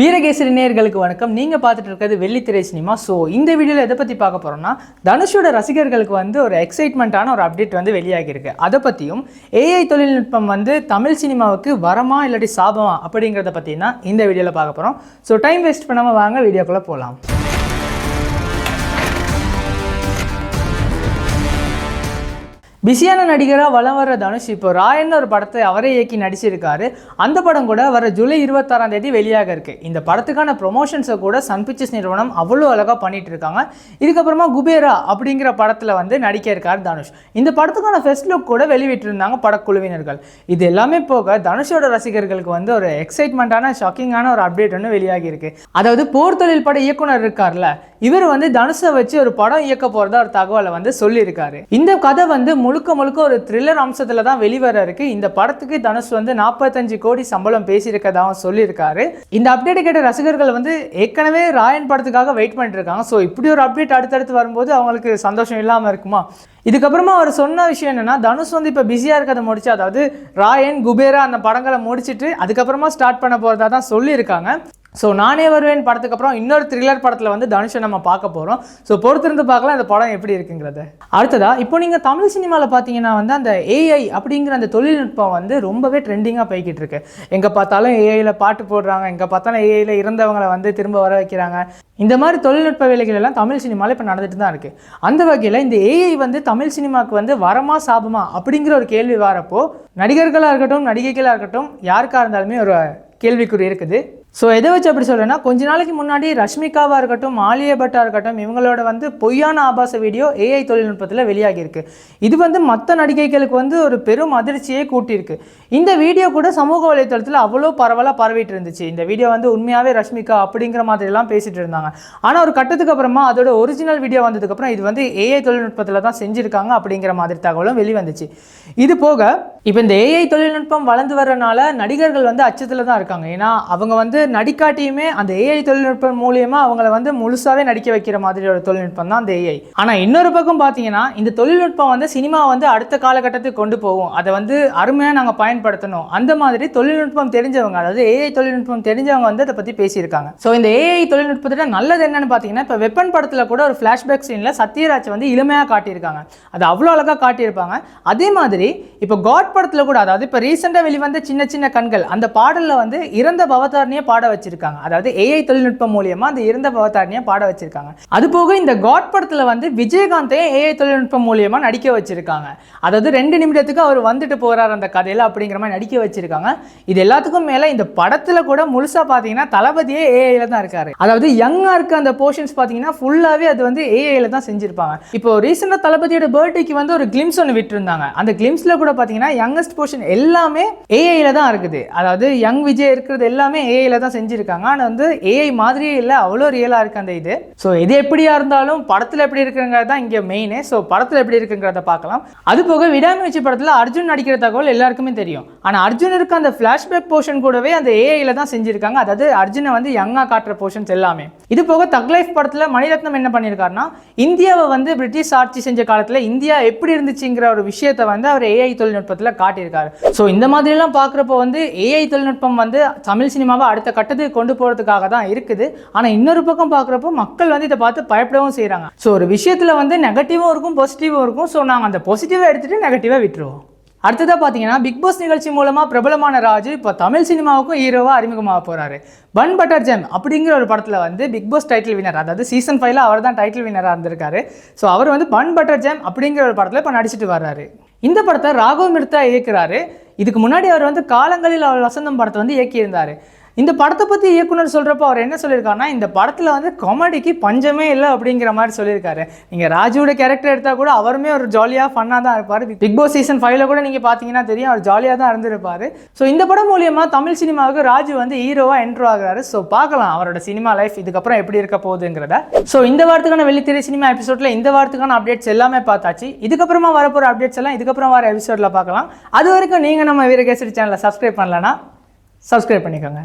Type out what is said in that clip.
வீரகேசரி நேயர்களுக்கு வணக்கம். நீங்கள் பார்த்துட்டு இருக்கிறது வெள்ளித்திரை சினிமா. ஸோ இந்த வீடியோவில் எதை பற்றி பார்க்க போகிறோம்னா தனுஷோட ரசிகர்களுக்கு வந்து ஒரு எக்ஸைட்மெண்ட்டான ஒரு அப்டேட் வந்து வெளியாகியிருக்கு. அதை பற்றியும் ஏஐ தொழில்நுட்பம் வந்து தமிழ் சினிமாவுக்கு வரமா இல்லாட்டி சாபமா அப்படிங்கிறத பற்றி தான் இந்த வீடியோவில் பார்க்க போகிறோம் ஸோ டைம் வேஸ்ட் பண்ணாமல் வாங்க வீடியோக்குள்ளே போகலாம் பிஸியான நடிகராக வலம் வர தனுஷ் இப்போ ராயன்னு ஒரு படத்தை அவரே இயக்கி நடிச்சிருக்காரு. அந்த படம் கூட வர ஜூலை இருபத்தாறாம் தேதி வெளியாக இருக்கு. இந்த படத்துக்கான ப்ரொமோஷன்ஸை கூட சன் பிக்சர்ஸ் நிறுவனம் அவ்வளோ அழகாக பண்ணிட்டு இருக்காங்க. இதுக்கப்புறமா குபேரா அப்படிங்கிற படத்தில் வந்து நடிக்க இருக்கார் தனுஷ். இந்த படத்துக்கான ஃபெஸ்ட் லுக் கூட வெளியிட்டிருந்தாங்க படக்குழுவினர்கள். இது எல்லாமே போக தனுஷோட ரசிகர்களுக்கு வந்து ஒரு எக்ஸைட்மெண்ட்டான ஷாக்கிங்கான ஒரு அப்டேட் ஒன்று வெளியாகி இருக்கு. அதாவது போர் தொழில் பட இயக்குனர் இருக்கார்ல இவர் வந்து தனுஷை வச்சு ஒரு படம் இயக்க போகிறதா ஒரு தகவலை வந்து சொல்லியிருக்காரு. இந்த கதை வந்து முழுக்க முழுக்க ஒரு த்ரில்லர் அம்சத்தில் தான் வெளிவர இருக்கு. இந்த படத்துக்கு தனுஷ் வந்து நாற்பத்தஞ்சு கோடி சம்பளம் பேசியிருக்கதாகவும் சொல்லியிருக்காரு. இந்த அப்டேட் கேட்ட ரசிகர்கள் வந்து ஏற்கனவே ராயன் படத்துக்காக வெயிட் பண்ணிட்டு இருக்காங்க. ஸோ இப்படி ஒரு அப்டேட் அடுத்தடுத்து வரும்போது அவங்களுக்கு சந்தோஷம் இல்லாமல் இருக்குமா? இதுக்கப்புறமா அவர் சொன்ன விஷயம் என்னன்னா தனுஷ் வந்து இப்போ பிஸியாக இருக்கிறத முடிச்சு அதாவது ராயன் குபேரா அந்த படங்களை முடிச்சிட்டு அதுக்கப்புறமா ஸ்டார்ட் பண்ண போகிறதா தான் சொல்லியிருக்காங்க. ஸோ நானே வருவேன் படத்துக்கு அப்புறம் இன்னொரு த்ரில்லர் படத்தில் வந்து தனுஷை நம்ம பார்க்க போகிறோம் ஸோ பொறுத்திருந்து பார்க்கலாம் இந்த படம் எப்படி இருக்குங்கிறது. அடுத்ததா இப்போ நீங்கள் தமிழ் சினிமாவில் பார்த்தீங்கன்னா வந்து அந்த ஏஐ அப்படிங்கிற அந்த தொழில்நுட்பம் வந்து ரொம்பவே ட்ரெண்டிங்காக போய்கிட்டு இருக்கு. எங்கே பார்த்தாலும் ஏஐயில் பாட்டு போடுறாங்க எங்கே பார்த்தாலும் ஏஐயில் இருந்தவங்களை வந்து திரும்ப வர வைக்கிறாங்க. இந்த மாதிரி தொழில்நுட்ப வேலைகள் எல்லாம் தமிழ் சினிமாவில் இப்போ நடந்துட்டு தான் இருக்குது அந்த வகையில் இந்த ஏஐ வந்து தமிழ் சினிமாவுக்கு வந்து வரமா சாபமா அப்படிங்கிற ஒரு கேள்வி வரப்போ நடிகர்களாக இருக்கட்டும் நடிகைகளாக இருக்கட்டும் யாருக்காக இருந்தாலுமே ஒரு கேள்விக்குறி இருக்குது. ஸோ எதை வச்சு அப்படி சொல்கிறேன்னா கொஞ்ச நாளைக்கு முன்னாடி ரஷ்மிகாவாக இருக்கட்டும் ஆலியா பட்டாக இருக்கட்டும் இவங்களோட வந்து பொய்யான ஆபாச வீடியோ ஏஐ தொழில்நுட்பத்தில் வெளியாகியிருக்கு. இது வந்து மற்ற நடிகைகளுக்கு வந்து ஒரு பெரும் அதிர்ச்சியை கூட்டியிருக்கு. இந்த வீடியோ கூட சமூக வலைத்தளத்தில் அவ்வளோ பரவலாக பரவிட்டு இருந்துச்சு. இந்த வீடியோ வந்து உண்மையாகவே ரஷ்மிகா அப்படிங்கிற மாதிரிலாம் பேசிகிட்டு இருந்தாங்க. ஆனால் ஒரு கட்டத்துக்கு அப்புறமா அதோட ஒரிஜினல் வீடியோ வந்ததுக்கப்புறம் இது வந்து ஏஐ தொழில்நுட்பத்தில் தான் செஞ்சுருக்காங்க அப்படிங்கிற மாதிரி தகவலும் வெளிவந்துச்சு. இது போக இப்போ இந்த ஏஐ தொழில்நுட்பம் வளர்ந்து வர்றனால நடிகர்கள் வந்து அச்சத்தில் தான் இருக்காங்க. ஏன்னா அவங்க வந்து நடிக்காட்டியுமே அந்த ஏஐ தொழில்நுட்பம் மூலியமா அவங்கள வந்து முழுசாவே நடிக்க வைக்கிற மாதிரி ஒரு தொழில்நுட்பம் தான் அந்த ஏஐ ஆனால் இன்னொரு பக்கம் பார்த்தீங்கன்னா இந்த தொழில்நுட்பம் வந்து சினிமா வந்து அடுத்த காலகட்டத்துக்கு கொண்டு போகும். அதை வந்து அருமையாக நாங்கள் பயன்படுத்தணும். அந்த மாதிரி தொழில்நுட்பம் தெரிஞ்சவங்க அதாவது ஏஐ தொழில்நுட்பம் தெரிஞ்சவங்க வந்து அதை பற்றி பேசியிருக்காங்க. ஸோ இந்த ஏஐ தொழில்நுட்பத்தில் நல்லது என்னன்னு பார்த்தீங்கன்னா இப்போ வெப்பன் படத்தில் கூட ஒரு ஃப்ளாஷ்பேக் சீன்ல சத்யராஜ் வந்து இளமையாக காட்டியிருக்காங்க. அது அவ்வளோ அழகா காட்டியிருப்பாங்க. அதே மாதிரி இப்போ காட் படத்தில் கூட அதாவது இப்போ ரீசெண்டாக வெளிவந்த சின்ன சின்ன கண்கள் அந்த பாடலில் வந்து இறந்த பவதாரணியை பாட வச்சிருக்காங்க. அதாவது ஏஐ தொழில்நுட்பம் மூலியமா அந்த இறந்த பவதாரணியை பாட வச்சிருக்காங்க. அது போக இந்த காட் படத்தில் வந்து விஜயகாந்தையும் ஏஐ தொழில்நுட்பம் மூலியமா நடிக்க வச்சிருக்காங்க. அதாவது ரெண்டு நிமிடத்துக்கு அவர் வந்துட்டு போறார் அந்த கதையில அப்படிங்கிற மாதிரி நடிக்க வச்சிருக்காங்க. இது எல்லாத்துக்கும் மேல இந்த படத்துல கூட முழுசா பாத்தீங்கன்னா தளபதியே ஏஐல தான் இருக்காரு. அதாவது யங்கா இருக்க அந்த போர்ஷன்ஸ் பாத்தீங்கன்னா ஃபுல்லாவே அது வந்து ஏஐல தான் செஞ்சிருப்பாங்க. இப்போ ரீசெண்டா தளபதியோட பர்த்டேக்கு வந்து ஒரு கிளிம்ஸ் ஒன்று விட்டுருந்தாங்க. அந்த கிளிம்ஸ்ல கூட பாத்தீங்கன்னா யங்கஸ்ட் போர்ஷன் எல்லாமே ஏஐல தான் இருக்குது. அதாவது யங் விஜய் இருக்கிறது எல்லாமே ஏஐல தான் செஞ்சுருக்காங்க. ஆனால் வந்து ஏஐ மாதிரியே இல்லை அவ்வளோ ரியலாக இருக்கு அந்த இது. ஸோ எது எப்படியா இருந்தாலும் படத்தில் எப்படி இருக்குங்கிறது தான் இங்கே மெயினே ஸோ படத்தில் எப்படி இருக்குங்கிறத பார்க்கலாம். அது போக விடாமுயற்சி படத்தில் அர்ஜுன் நடிக்கிற தகவல் எல்லாருக்குமே தெரியும். ஆனால் அர்ஜுனருக்கு அந்த ஃப்ளாஷ்பேக் போர்ஷன் கூடவே அந்த ஏஐயில் தான் செஞ்சுருக்காங்க. அதாவது அர்ஜுனை வந்து யங்காக காட்டுற போர்ஷன்ஸ் எல்லாமே. இது போக தக் லைஃப் படத்தில் மணிரத்னம் என்ன பண்ணியிருக்காருன்னா இந்தியாவை வந்து பிரிட்டிஷ் ஆட்சி செஞ்ச காலத்தில் இந்தியா எப்படி இருந்துச்சுங்கிற ஒரு விஷயத்தை வந்து அவர் ஏஐ தொழில்நுட்பத்தில் காட்டியிருக்காரு. ஸோ இந்த மாதிரிலாம் பார்க்குறப்போ வந்து ஏஐ தொழில்நுட்பம் வந்து தமிழ் சினிமாவை அடுத்த கட்டத்துக்கு கொண்டு போகிறதுக்காக தான் இருக்குது. ஆனால் இன்னொரு பக்கம் பார்க்குறப்போ மக்கள் வந்து இதை பார்த்து பயப்படவும் செய்கிறாங்க ஸோ ஒரு விஷயத்தில் வந்து நெகட்டிவும் இருக்கும் பாசிட்டிவும் இருக்கும். ஸோ நாங்கள் அந்த பாசிட்டிவாக எடுத்துகிட்டு நெகட்டிவாக விட்டுருவோம். அடுத்ததாக பார்த்தீங்கன்னா பிக் பாஸ் நிகழ்ச்சி மூலமாக பிரபலமான ராஜு இப்போ தமிழ் சினிமாவுக்கும் ஹீரோவாக அறிமுகமாக போகிறாரு பன் பட்டர் ஜெம் அப்படிங்கிற ஒரு படத்தில் வந்து பிக் பாஸ் டைட்டில் வினர் அதாவது சீசன் ஃபைவ்ல அவர் தான் டைட்டில் வினராக இருந்திருக்காரு. ஸோ அவர் வந்து பன் பட்டர் ஜெம் அப்படிங்கிற ஒரு படத்தில் இப்போ நடிச்சிட்டு வர்றாரு. இந்த படத்தை ராகவ் மிர்தா இயக்குறாரு. இதுக்கு முன்னாடி அவர் வந்து காலங்களில் அவர் வசந்தம் படத்தை வந்து இயக்கியிருந்தார். இந்த படத்தை பற்றி இயக்குனர் சொல்கிறப்ப அவர் என்ன சொல்லியிருக்காருன்னா இந்த படத்தில் வந்து காமெடிக்கு பஞ்சமே இல்லை அப்படிங்கிற மாதிரி சொல்லியிருக்காரு. நீங்கள் ராஜுவோட கேரக்டர் எடுத்தால் கூட அவருமே ஒரு ஜாலியாக ஃபன்னாக தான் இருப்பார். பிக் பாஸ் சீசன் ஃபைவ்ல கூட நீங்கள் பார்த்தீங்கன்னா தெரியும் அவர் ஜாலியாக தான் இருந்திருப்பார். ஸோ இந்த படம் மூலியமாக தமிழ் சினிமாவுக்கு ராஜு வந்து ஹீரோவாக என்ட்ரு ஆகிறாரு. ஸோ பார்க்கலாம் அவரோட சினிமா லைஃப் இதுக்கப்புறம் எப்படி இருக்க போகுதுங்கிறத. ஸோ இந்த வாரத்துக்கான வெள்ளித்திரை சினிமா எபிசோடில் இந்த வாரத்துக்கான அப்டேட்ஸ் எல்லாமே பார்த்தாச்சு. இதுக்கப்புறமா வரப்போகிற அப்டேட்ஸ் எல்லாம் இதுக்கப்புறம் வர எபிசோடில் பார்க்கலாம். அது வரைக்கும் நீங்கள் நம்ம வீரகேசரி சேனலை சப்ஸ்கிரைப் பண்ணலன்னா சப்ஸ்கிரைப் பண்ணிக்கோங்க.